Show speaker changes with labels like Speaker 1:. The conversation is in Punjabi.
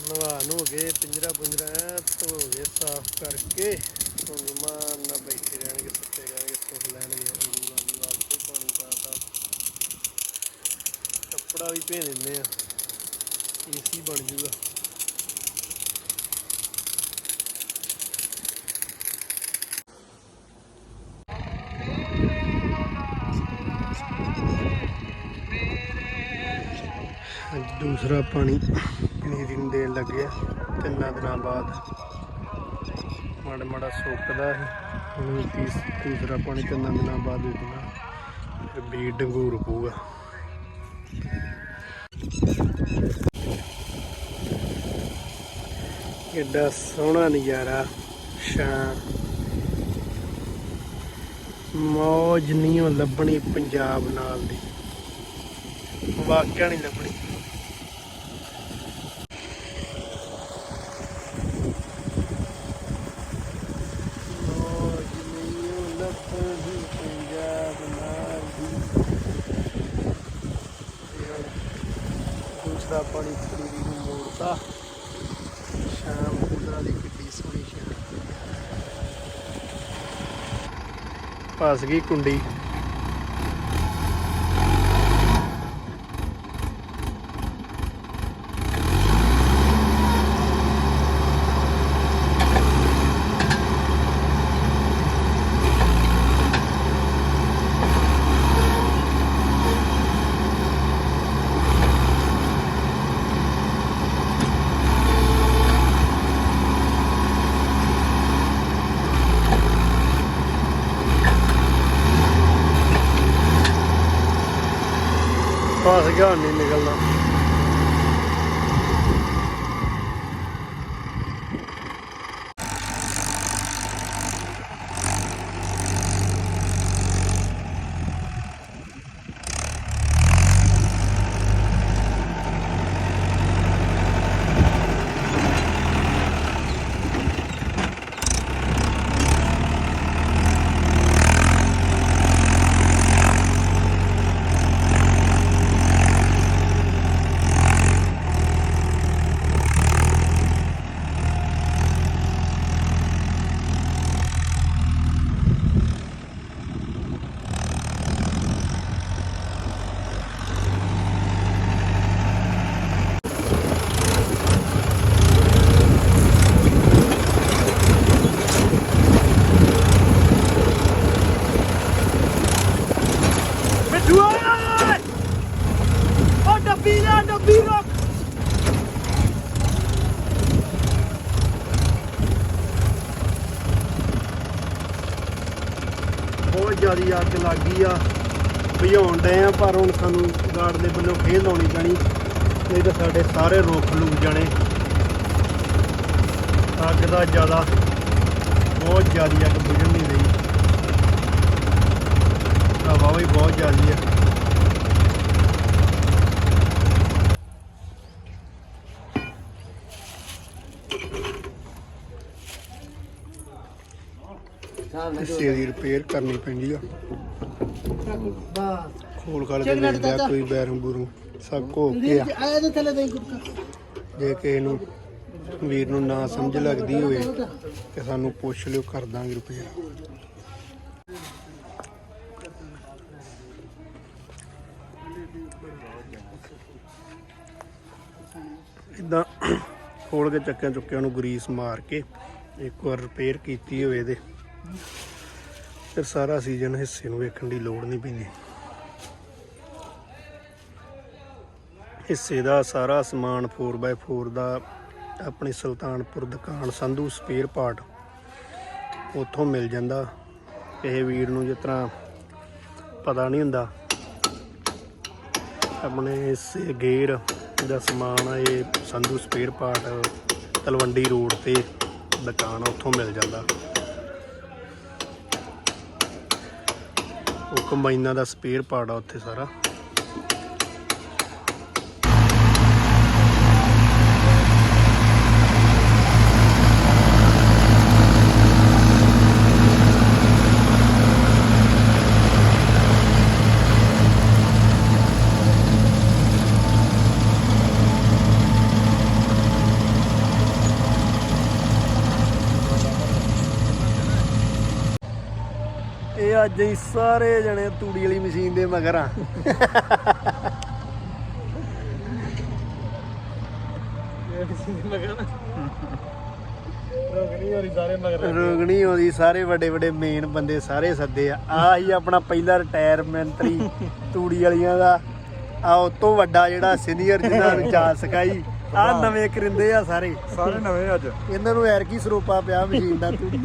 Speaker 1: ਨਵਾ ਨੂੰ ਗਏ, ਪਿੰਜਰਾ ਪੁੰਜਰਾ ਐਂ ਧੋ ਗਏ ਸਾਫ਼ ਕਰਕੇ ਹੁਣ ਮਾਨ ਨਾਲ ਬੈਠੇ ਰਹਿਣਗੇ, ਸੁੱਤੇ ਰਹਿਣਗੇ, ਸੁੱਖ ਲੈਣਗੇ। ਅੰਗੂਰਾਂ ਦੀ ਵਾਲ ਤੇ ਪਾਣੀ ਪਾਤਾ ਕੱਪੜਾ ਵੀ ਭੇ ਦਿੰਦੇ ਆ। ਏਸੀ ਬਣ ਜੂਗਾ। ਦੂਸਰਾ ਪਾਣੀ। ਪਨੀਰੀ ਨੂੰ ਦੇਣ ਲੱਗਿਆ ਤਿੰਨਾਂ ਦਿਨਾਂ ਬਾਅਦ। ਮਾੜਾ ਮਾੜਾ ਸੁੱਕਦਾ ਹੈ ਹੁਣ ਤੀਸ ਦੂਸਰਾ ਪਾਣੀ ਤਿੰਨਾਂ ਦਿਨਾਂ ਬਾਅਦ ਦੇ ਦੇਣਾ। ਫਿਰ ਬੀਜ ਡੰਗੂਰ ਪਊਗਾ। ਕਿੱਡਾ ਸੋਹਣਾ ਨਜ਼ਾਰਾ। ਸ਼ਾਂ ਮੌਜ ਨਹੀਂ ਓ ਲੱਭਣੀ ਪੰਜਾਬ ਨਾਲ ਦੀ। ਵਾਕਿਆ ਨਹੀਂ ਲੱਭਣੀ ਮੌਜ ਨਹੀਂ ਓ ਲੱਭਣੀ ਪੰਜਾਬ ਨਾਲ ਦੀ ਤੇ ਹੁਣ ਦੂਸਰਾ ਪਾਣੀ ਪਨੀਰੀ ਨੂੰ ਮੋੜਤਾ। ਸ਼ਾਮ ਕੁਦਰਾ ਦੀ ਕਿੱਡੀ ਸੋਹਣੀ ਸ਼ਾਮ। ਫਸ ਗਈ ਕੁੰਡੀ। ਫਸ ਗਿਆ ਹੁਣ ਨਹੀਂ ਨਿਕਲਦਾ। ਬਹੁਤ ਜ਼ਿਆਦੀ ਅੱਗ ਲੱਗ ਗਈ ਆ। ਬੁਝਾਉਣ ਡਏ ਆ, ਪਰ ਹੁਣ ਸਾਨੂੰ ਗਾਰਡ ਦੇ ਵੱਲੋਂ ਫੇਰ ਲਾਉਣੀ ਪੈਣੀ। ਨਹੀਂ ਤਾਂ ਸਾਡੇ ਸਾਰੇ ਰੁੱਖ ਲੁਕ ਜਾਣੇ। ਅੱਗ ਦਾ ਜ਼ਿਆਦਾ ਬਹੁਤ ਜ਼ਿਆਦੀ ਅੱਗ ਬੁਝਣ ਨਹੀਂ ਰਹੀ। ਹਵਾ ਵੀ ਬਹੁਤ ਜ਼ਿਆਦੀ ਹੈ ਹਿੱਸੇ ਦੀ ਰਿਪੇਅਰ ਕਰਨੀ ਪੈਂਦੀ ਆ। ਖੋਲ ਖਾਲ ਕੇ ਦੇਖਦਾ ਕੋਈ ਬੈਰਮ ਬੂਰੂ ਸਭ ਕੋ ਓਕੇ ਆ।
Speaker 2: ਆਇਆ ਤੇ ਥੱਲੇ ਦੇ
Speaker 1: ਜੇ ਕਿਸੇ ਨੂੰ ਵੀਰ ਨੂੰ ਨਾ ਸਮਝ ਲੱਗਦੀ ਹੋਵੇ ਤੇ ਸਾਨੂੰ ਪੁੱਛ ਲਿਓ ਕਰ ਦਾਂਗੇ ਰਿਪੇਅਰ ਇਦਾਂ ਖੋਲ ਕੇ ਚੱਕਿਆਂ ਚੁੱਕਿਆਂ ਨੂੰ ਗਰੀਸ ਮਾਰ ਕੇ ਇੱਕ ਵਾਰ ਰਿਪੇਅਰ ਕੀਤੀ ਹੋਵੇ ਤੇ ਫਿਰ ਸਾਰਾ ਸੀਜ਼ਨ ਹਿੱਸੇ ਨੂੰ ਵੇਖਣ ਦੀ ਲੋੜ ਨਹੀਂ ਪੈਂਦੀ। ਹਿੱਸੇ ਦਾ ਸਾਰਾ ਸਮਾਨ 4x4 ਦਾ ਆਪਣੀ ਸੁਲਤਾਨਪੁਰ ਦੁਕਾਨ ਸੰਧੂ ਸਪੇਅਰ ਪਾਰਟ ਉੱਥੋਂ ਮਿਲ ਜਾਂਦਾ। ਕਿਸੇ ਵੀਰ ਨੂੰ ਜਿਸ ਤਰ੍ਹਾਂ ਪਤਾ ਨਹੀਂ ਹੁੰਦਾ ਆਪਣੇ ਹਿੱਸੇ ਗੇਅਰ ਦਾ ਸਮਾਨ ਆ ਇਹ Sandhu spare part Talwandi road ਤੇ ਦੁਕਾਨ ਆ, ਉੱਥੋਂ ਮਿਲ ਜਾਂਦਾ। ਉਹ ਕੰਬਾਈਨਾਂ ਦਾ ਸਪੇਅਰ ਪਾਰਟ ਆ ਉੱਥੇ ਸਾਰਾ। ਅੱਜ ਹੀ ਸਾਰੇ ਜਣੇ ਤੂੜੀ ਵਾਲੀ ਮਸ਼ੀਨ ਦੇ ਮਗਰ ਆ। ਰੋਗਣੀ ਆਉਂਦੀ ਸਾਰੇ ਵੱਡੇ ਵੱਡੇ ਮੇਨ ਬੰਦੇ ਸਾਰੇ ਸੱਦੇ ਆ। ਆ ਹੀ ਆਪਣਾ ਪਹਿਲਾ ਰਿਟਾਇਰਮੈਂਟਰੀ ਤੂੜੀ ਵਾਲੀਆਂ ਦਾ। ਆ ਉਹ ਤੋਂ ਵੱਡਾ ਜਿਹੜਾ ਸੀਨੀਅਰ ਜਿਹਨਾਂ ਨੂੰ ਜਾ ਸਕਾਈ ਆ ਨਵੇਂ ਕਰਿੰਦੇ ਆ ਸਾਰੇ।
Speaker 2: ਸਾਰੇ ਨਵੇਂ ਅੱਜ।
Speaker 1: ਇਹਨਾਂ ਨੂੰ ਐਰ ਕੀ ਸਰੋਪਾ ਪਿਆ ਮਸ਼ੀਨ ਦਾ ਤੂੜੀ